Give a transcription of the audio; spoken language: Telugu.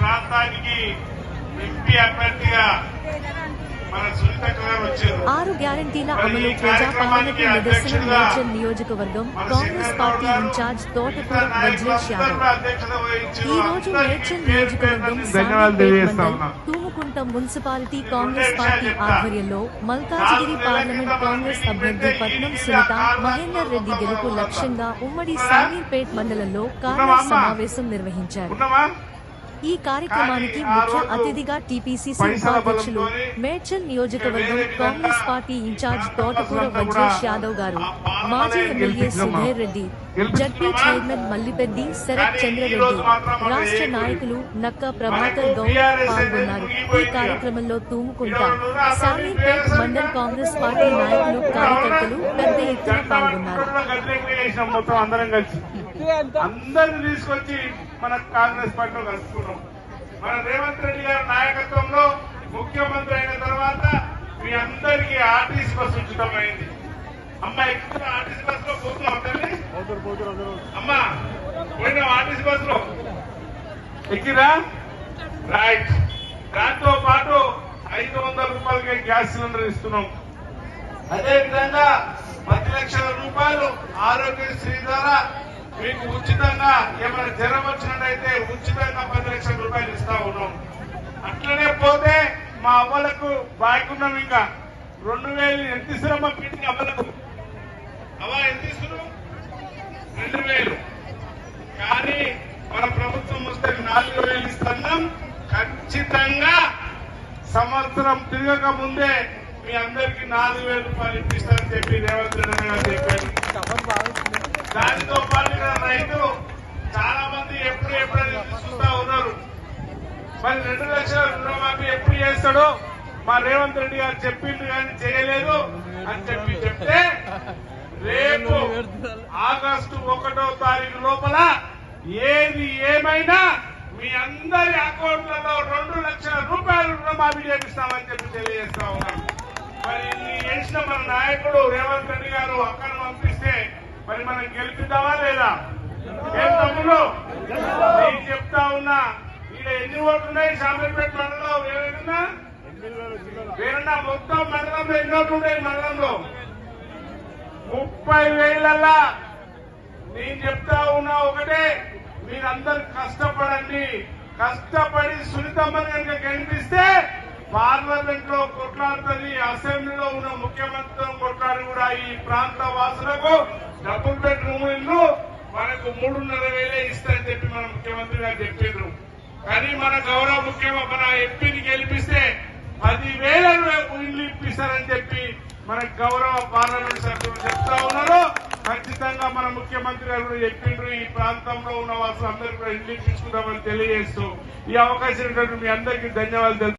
ప్రాంతానికి ఎంపీ అభ్యర్థిగా ఆరు గ్యారంటీల అమలు ప్రజాపాలనకు నిదర్శనం మేడ్చల్ నియోజకవర్గం కాంగ్రెస్ పార్టీ ఇన్ఛార్జ్ తోటకూర మిగతా వజ్రేష్ యాదవ్. ఈ రోజు మేడ్చల్ పేరు నియోజకవర్గం తూముకుంట మున్సిపాలిటీ కాంగ్రెస్ పార్టీ. ఆధ్వర్యంలో మల్కాజిగిరి పార్లమెంట్ కాంగ్రెస్ అభ్యర్థి పట్నం సునీత మహేందర్ రెడ్డి గెలుపు లక్ష్యంగా ఉమ్మడి? సామీర్పేట్ మండలంలో కార్య అమ్మా? సమావేశం నిర్వహించారు ఈ కార్యక్రమానికి ముఖ్య అతిథిగా టీపీసీసీ ఉపాధ్యక్షులు మేడ్చల్ నియోజకవర్గం కాంగ్రెస్ పార్టీ ఇన్ఛార్జ్ తోటకూర వజ్రేష్ యాదవ్ గారు మాజీ MLA. Sudheer Reddy. ZP chairman Mallipeddi Sarath Chandrareddy రాష్ట్ర నాయకులు నక్క ప్రభాకర్ గౌడ్ పాల్గొన్నారు ఈ. కార్యక్రమంలో తూముకుంట TRS మండల్ కాంగ్రెస్ పార్టీ నాయకులు కార్యకర్తలు పెద్ద ఎత్తున పాల్గొన్నారు అందరిని తీసుకొచ్చి మన కాంగ్రెస్ పార్టీలో కలుసుకున్నాం. మన రేవంత్ రెడ్డి గారి నాయకత్వంలో ముఖ్యమంత్రి అయిన తర్వాత మీ అందరికీ ఆర్టీసీ బస్సు ఉచితమైంది. అమ్మ ఎక్కువ ఆర్టీసీ బస్లో పోతున్నాం తల్లి అమ్మా పోయినాం ఆర్టీసీ బస్లో ఎక్కిరా? రైట్. దాంతో పాటు ఐదు వందల రూపాయలకి గ్యాస్ సిలిండర్ ఇస్తున్నాం. అదే విధంగా పది లక్షల రూపాయలు ఆరోగ్యశ్రీ ద్వారా మీకు ఉచితంగా ఏమైనా జ్వరం వచ్చినట్టయితే ఉచితంగా పది లక్షల రూపాయలు ఇస్తా ఉన్నాం. అట్లనే పోతే మా అవ్వలకు బాగున్నాం ఇంకా. రెండు వేలు ఎంత ఇస్తున్నామా పిటికి అవ్వలకు? అవ్వ ఎంత ఇస్తున్నాం రెండు వేలు. కానీ మన ప్రభుత్వం వస్తే నాలుగు వేలు ఇస్తున్నాం ఖచ్చితంగా సంవత్సరం తిరగక ముందే మీ అందరికి నాలుగు వేల రూపాయలు ఇప్పిస్తారని చెప్పి రేవంత్ రెడ్డి గారు చెప్పారు. దానితో పాటు ఇక్కడ రైతులు చాలా మంది ఎప్పుడు ఎప్పుడు చూస్తా ఉన్నారు. మరి రెండు లక్షల రుణమాఫీ ఎప్పుడు చేస్తాడో మా రేవంత్ రెడ్డి గారు చెప్పిండు కానీ చేయలేదు అని చెప్పి చెప్తే రేపు ఆగస్టు ఒకటో తారీఖు లోపల ఏది ఏమైనా మీ అందరి అకౌంట్లలో రెండు లక్షల రూపాయలు రుణమాఫీ చేపిస్తామని చెప్పి తెలియజేస్తా ఉన్నాను. మరి ఇన్ని చేసిన మన నాయకుడు రేవంత్ రెడ్డి గారు అక్కను పంపిస్తే మరి మనం గెలిపిద్దామా లేదా? ఏం తమ్ముడు? నేను చెప్తా ఉన్నా ఈడ ఎన్ని ఓట్లు ఉన్నాయి? శామీర్పేట మండలంలో వేరేనా వేరన్నా మొత్తం మండలంలో ఎన్ని ఓట్లు ఉన్నాయి మండలంలో? ముప్పై వేలల్లా నేను చెప్తా ఉన్నా ఒకటే మీరందరు కష్టపడండి. కష్టపడి సునీతమ్మని కనుక గెలిపిస్తే పార్లమెంట్లో కొట్లాడుతుంది అసెంబ్లీలో ఉన్న ముఖ్యమంత్రితో కొట్లాడి కూడా ఈ ప్రాంత వాసులకు డబుల్ బెడ్రూమ్ ఇల్లు. మనకు మూడున్నర వేలే ఇస్తారని చెప్పి మన ముఖ్యమంత్రి గారు చెప్పిండ్రు. కానీ మన గౌరవ ముఖ్యమంత్రి మన ఎంపీని గెలిపిస్తే పదివేల ఇల్లు ఇప్పిస్తారని చెప్పి మన గౌరవ పార్లమెంట్ సభ్యులు చెప్తా ఉన్నారు. ఖచ్చితంగా మన ముఖ్యమంత్రి గారు కూడా చెప్పిండ్రు ఈ ప్రాంతంలో ఉన్న వాసులు అందరికీ కూడా ఇల్లు ఇప్పించుకుందామని తెలియజేస్తూ ఈ అవకాశం మీ అందరికీ ధన్యవాదాలు